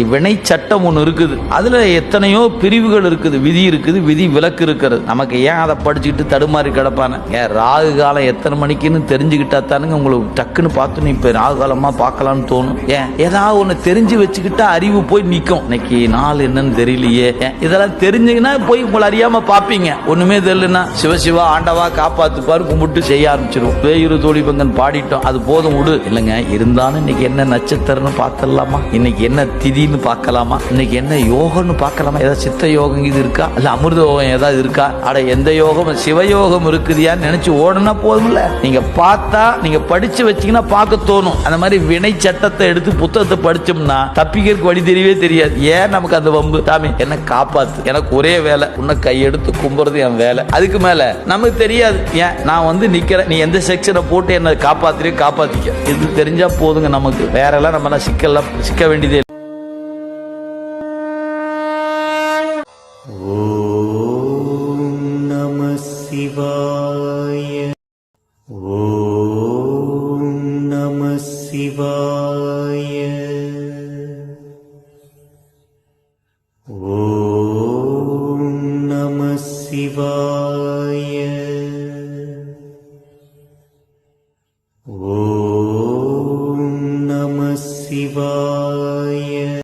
வினை சட்டம் ஒன்று இருக்குது. அதில் எத்தனையோ பிரிவுகள் இருக்குது. விதி இருக்குது விதி விலக்கு இருக்கிறது. நமக்கு ஏன் அதை படிச்சுக்கிட்டு தடுமாறி கிடப்பானே? ஏன் ராகு காலம் எத்தனை மணிக்குன்னு தெரிஞ்சுக்கிட்டா தானுங்க உங்களுக்கு டக்குன்னு பார்த்து இப்போ ராகு காலமாக பார்க்கலாம்னு தோணும். ஏன்? ஏதாவது ஒன்று தெரிஞ்சு வச்சுக்கிட்டா அறிவு போய் நிற்கும் இன்னைக்கு நாள் என்னன்னு தெரியலையே. ஏன்? இதெல்லாம் தெரிஞ்சுங்கன்னா போய் உங்களை அறியாமல் பார்ப்பீங்க. ஒன்றுமே தெரியலன்னா சிவசிவா ஆண்டவா காப்பாற்றுப்பாரு கும்பிட்டு செய்ய ஆரம்பிச்சிடும் வேயுரு தோழிபங்கன் பாடிட்டோம். அது போதும் விடு. இல்லைங்க இருந்தாலும் இன்னைக்கு என்ன நட்சத்திரம்னு பார்த்துடலாமா? இன்னைக்கு என்ன திதி திதின்னு பார்க்கலாமா? இன்னைக்கு என்ன யோகம்னு பார்க்கலாமா? ஏதாவது சித்த யோகம் இது இருக்கா? இல்ல அமிர்த யோகம் ஏதாவது இருக்கா? அட எந்த யோகம்? சிவயோகம் இருக்குதியான்னு நினைச்சு ஓடனா போதும்ல. நீங்க பார்த்தா நீங்க படிச்சு வச்சீங்கன்னா பார்க்க தோணும். அந்த மாதிரி வினை சட்டத்தை எடுத்து புத்தகத்தை படிச்சோம்னா தப்பிக்கிறதுக்கு வழி தெரியவே தெரியாது. ஏன் நமக்கு அந்த வம்பு? தாமி என்ன காப்பாத்து. எனக்கு ஒரே வேலை. உன்னை கையெடுத்து கும்புறது என் வேலை. அதுக்கு மேல நமக்கு தெரியாது. ஏன்? நான் வந்து நிக்கிறேன். நீ எந்த செக்ஷனை போட்டு என்ன காப்பாத்துறியோ காப்பாத்திக்க. இது தெரிஞ்சா போதுங்க நமக்கு. வேற எல்லாம் நம்ம சிக்கல்லாம் சிக்க வேண்டியதே Oh.